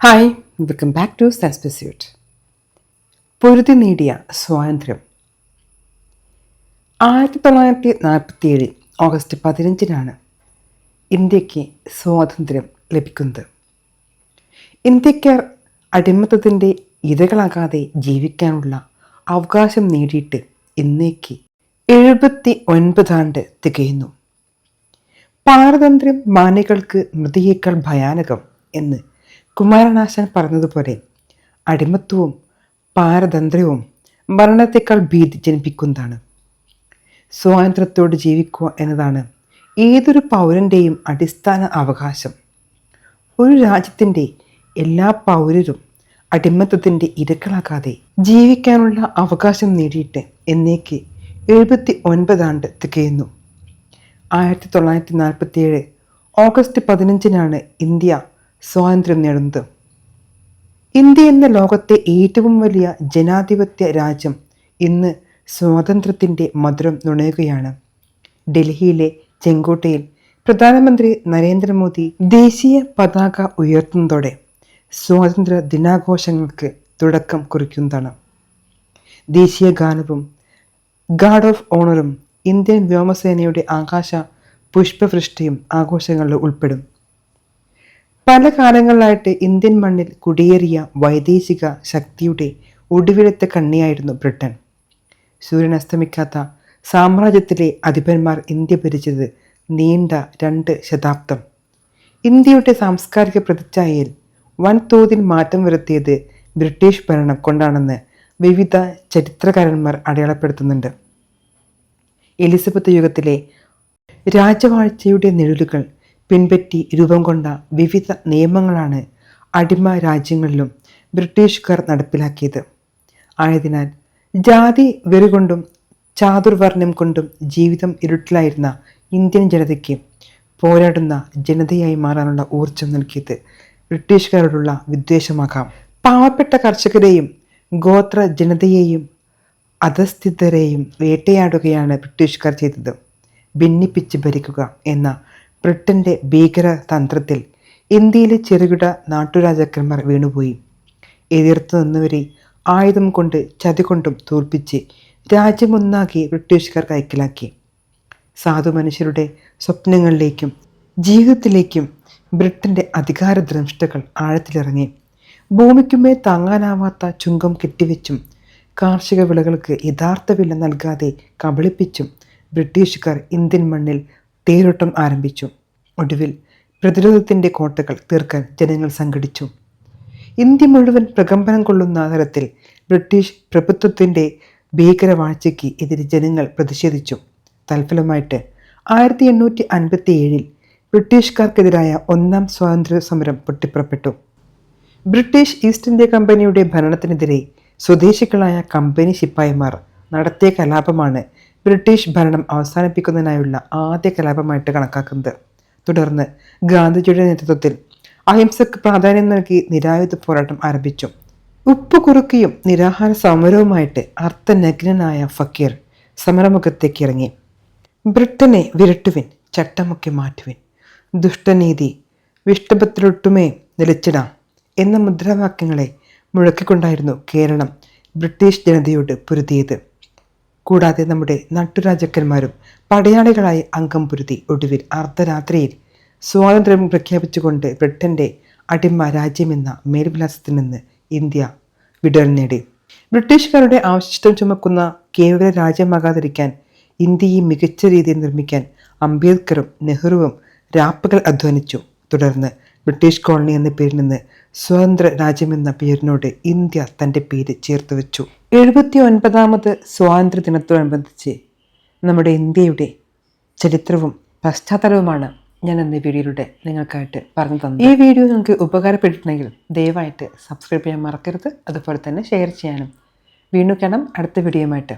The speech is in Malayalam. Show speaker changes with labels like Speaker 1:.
Speaker 1: Hi welcome back to sense പെസ്യൂട്ട് പൊരുതി നേടിയ സ്വാതന്ത്ര്യം. ആയിരത്തി തൊള്ളായിരത്തി നാൽപ്പത്തി ഏഴ് ഓഗസ്റ്റ് പതിനഞ്ചിനാണ് ഇന്ത്യയ്ക്ക് സ്വാതന്ത്ര്യം ലഭിക്കുന്നത്. ഇന്ത്യക്കാർ അടിമത്തത്തിന്റെ ഇരകളാകാതെ ജീവിക്കാനുള്ള അവകാശം നേടിയിട്ട് ഇന്നേക്ക് എഴുപത്തി ഒൻപതാണ്ട് തികയുന്നു. പാരതന്ത്ര്യം മാനികൾക്ക് മൃതിയേക്കാൾ ഭയാനകം എന്ന് കുമാരനാശൻ പറഞ്ഞതുപോലെ അടിമത്വവും പാരതന്ത്രവും മരണത്തെക്കാൾ ഭീതി ജനിപ്പിക്കുന്നതാണ്. സ്വാതന്ത്ര്യത്തോട് ജീവിക്കുക എന്നതാണ് ഏതൊരു പൗരന്റെയും അടിസ്ഥാന അവകാശം. ഒരു രാജ്യത്തിന്റെ എല്ലാ പൗരരും അടിമത്തത്തിന്റെ ഇരക്കളാകാതെ ജീവിക്കാനുള്ള അവകാശം നേടിയിട്ട് എന്നേക്ക് എഴുപത്തി ഒൻപതാണ്ട് തികയുന്നു. ആയിരത്തി തൊള്ളായിരത്തി നാൽപ്പത്തി ഏഴ് ഓഗസ്റ്റ് പതിനഞ്ചിനാണ് ഇന്ത്യ സ്വാതന്ത്ര്യം നേടുന്നത് ഇന്ത്യ എന്ന ലോകത്തെ ഏറ്റവും വലിയ ജനാധിപത്യ രാജ്യം ഇന്ന് സ്വാതന്ത്ര്യത്തിന്റെ മധുരം നുണയുകയാണ്. ഡൽഹിയിലെ ചെങ്കോട്ടയിൽ പ്രധാനമന്ത്രി നരേന്ദ്രമോദി ദേശീയ പതാക ഉയർത്തുന്നതോടെ സ്വാതന്ത്ര്യ ദിനാഘോഷങ്ങൾക്ക് തുടക്കം കുറിക്കുന്നതാണ്. ദേശീയ ഗാനവും ഗാർഡ് ഓഫ് ഓണറും ഇന്ത്യൻ വ്യോമസേനയുടെ ആകാശ പുഷ്പവൃഷ്ടിയും ആഘോഷങ്ങളിൽ ഉൾപ്പെടും. പല കാലങ്ങളിലായിട്ട് ഇന്ത്യൻ മണ്ണിൽ കുടിയേറിയ വൈദേശിക ശക്തിയുടെ ഒടുവിലത്തെ കണ്ണിയായിരുന്നു ബ്രിട്ടൻ. സൂര്യൻ അസ്തമിക്കാത്ത സാമ്രാജ്യത്തിലെ അധിപന്മാർ ഇന്ത്യ ഭരിച്ചത് നീണ്ട രണ്ട് ശതാബ്ദം. ഇന്ത്യയുടെ സാംസ്കാരിക പ്രതിച്ഛായയിൽ വൻതോതിൽ മാറ്റം വരുത്തിയത് ബ്രിട്ടീഷ് ഭരണം കൊണ്ടാണെന്ന് വിവിധ ചരിത്രകാരന്മാർ അടയാളപ്പെടുത്തുന്നുണ്ട്. എലിസബത്ത് യുഗത്തിലെ രാജവാഴ്ചയുടെ നിഴലുകൾ പിൻപറ്റി രൂപം കൊണ്ട വിവിധ നിയമങ്ങളാണ് അടിമ രാജ്യങ്ങളിലും ബ്രിട്ടീഷുകാർ നടപ്പിലാക്കിയത്. ആയതിനാൽ ജാതി വെറികൊണ്ടും ചാതുർവർണം കൊണ്ടും ജീവിതം ഇരുട്ടിലായിരുന്ന ഇന്ത്യൻ ജനതയ്ക്ക് പോരാടുന്ന ജനതയായി മാറാനുള്ള ഊർജം നൽകിയത് ബ്രിട്ടീഷുകാരോടുള്ള വിദ്വേഷമാകാം. പാവപ്പെട്ട കർഷകരെയും ഗോത്ര ജനതയെയും അധസ്ഥിതരെയും വേട്ടയാടുകയാണ് ബ്രിട്ടീഷുകാർ ചെയ്തത്. ഭിന്നിപ്പിച്ച് ഭരിക്കുക എന്ന ബ്രിട്ടന്റെ ഭീകര തന്ത്രത്തിൽ ഇന്ത്യയിലെ ചെറുകിട നാട്ടുരാജാക്കന്മാർ വീണുപോയി. എതിർത്തു നിന്നവരെ ആയുധം കൊണ്ട് ചതി കൊണ്ടും തോൽപ്പിച്ച് രാജ്യമൊന്നാകെ ബ്രിട്ടീഷുകാർ കൈക്കലാക്കി. സാധു മനുഷ്യരുടെ സ്വപ്നങ്ങളിലേക്കും ജീവിതത്തിലേക്കും ബ്രിട്ടന്റെ അധികാര ദ്രംഷ്ടകൾ ആഴത്തിലിറങ്ങി. ഭൂമിക്കുമേ താങ്ങാനാവാത്ത ചുങ്കം കെട്ടിവെച്ചും കാർഷിക വിളകൾക്ക് യഥാർത്ഥ വില നൽകാതെ കബളിപ്പിച്ചും ബ്രിട്ടീഷുകാർ ഇന്ത്യൻ മണ്ണിൽ തേരോട്ടം ആരംഭിച്ചു. ഒടുവിൽ പ്രതിരോധത്തിന്റെ കോട്ടകൾ തീർക്കാൻ ജനങ്ങൾ സംഘടിച്ചു. ഇന്ത്യ മുഴുവൻ പ്രകമ്പനം കൊള്ളുന്ന തരത്തിൽ ബ്രിട്ടീഷ് പ്രഭുത്വത്തിന്റെ ഭീകരവാഴ്ചയ്ക്ക് എതിരെ ജനങ്ങൾ പ്രതിഷേധിച്ചു. തൽഫലമായിട്ട് ആയിരത്തി എണ്ണൂറ്റി അൻപത്തി ഏഴിൽ ബ്രിട്ടീഷുകാർക്കെതിരായ ഒന്നാം സ്വാതന്ത്ര്യ സമരം പൊട്ടിപ്പുറപ്പെട്ടു. ബ്രിട്ടീഷ് ഈസ്റ്റ് ഇന്ത്യ കമ്പനിയുടെ ഭരണത്തിനെതിരെ സ്വദേശികളായ കമ്പനി ശിപ്പായിമാർ നടത്തിയ കലാപമാണ് ബ്രിട്ടീഷ് ഭരണം അവസാനിപ്പിക്കുന്നതിനായുള്ള ആദ്യ കലാപമായിട്ട് കണക്കാക്കുന്നത്. തുടർന്ന് ഗാന്ധിജിയുടെ നേതൃത്വത്തിൽ അഹിംസക്ക് പ്രാധാന്യം നൽകി നിരായുധ പോരാട്ടം ആരംഭിച്ചു. ഉപ്പ് കുറുക്കിയും നിരാഹാര സമരവുമായിട്ട് അർത്ഥനഗ്നനായ ഫക്കീർ സമരമുഖത്തേക്ക് ഇറങ്ങി. ബ്രിട്ടനെ വിരട്ടുവിൻ ചട്ടമൊക്കെ മാറ്റുവിൻ. ദുഷ്ടനീതി വിഷ്ടപത്തിലൊട്ടുമേ നിലച്ചിടാം എന്ന മുദ്രാവാക്യങ്ങളെ മുഴക്കിക്കൊണ്ടായിരുന്നു കേരളം ബ്രിട്ടീഷ് ജനതയോട് പൊരുതിയത്. കൂടാതെ നമ്മുടെ നാട്ടുരാജാക്കന്മാരും പടയാളികളായി അംഗം പൊരുതി ഒടുവിൽ അർദ്ധരാത്രിയിൽ സ്വാതന്ത്ര്യം പ്രഖ്യാപിച്ചുകൊണ്ട് ബ്രിട്ടന്റെ അടിമ രാജ്യമെന്ന മേൽവിലാസത്തിൽ നിന്ന് ഇന്ത്യ വിടൽ നേടി. ബ്രിട്ടീഷുകാരുടെ അവശിഷ്ടം ചുമക്കുന്ന കേവല രാജ്യമാകാതിരിക്കാൻ ഇന്ത്യയെ മികച്ച രീതിയിൽ നിർമ്മിക്കാൻ അംബേദ്കറും നെഹ്റുവും രാപ്പകൽ അധ്വാനിച്ചു. തുടർന്ന് ബ്രിട്ടീഷ് കോളനി എന്ന പേരിൽ നിന്ന് സ്വതന്ത്ര രാജ്യമെന്ന പേരിനോട് ഇന്ത്യ തന്റെ പേര് ചേർത്ത് വെച്ചു. എഴുപത്തി ഒൻപതാമത് സ്വാതന്ത്ര്യ ദിനത്തോടനുബന്ധിച്ച് നമ്മുടെ ഇന്ത്യയുടെ ചരിത്രവും പശ്ചാത്തലവുമാണ് ഞാൻ എന്ന വീഡിയോയിലൂടെ നിങ്ങൾക്കായിട്ട് പറഞ്ഞു തന്നത്. ഈ വീഡിയോ നിങ്ങൾക്ക് ഉപകാരപ്പെട്ടിട്ടുണ്ടെങ്കിൽ ദയവായിട്ട് സബ്സ്ക്രൈബ് ചെയ്യാൻ മറക്കരുത്. അതുപോലെ തന്നെ ഷെയർ ചെയ്യാനും. വീണ്ടും കാണാം അടുത്ത വീഡിയോയുമായിട്ട്.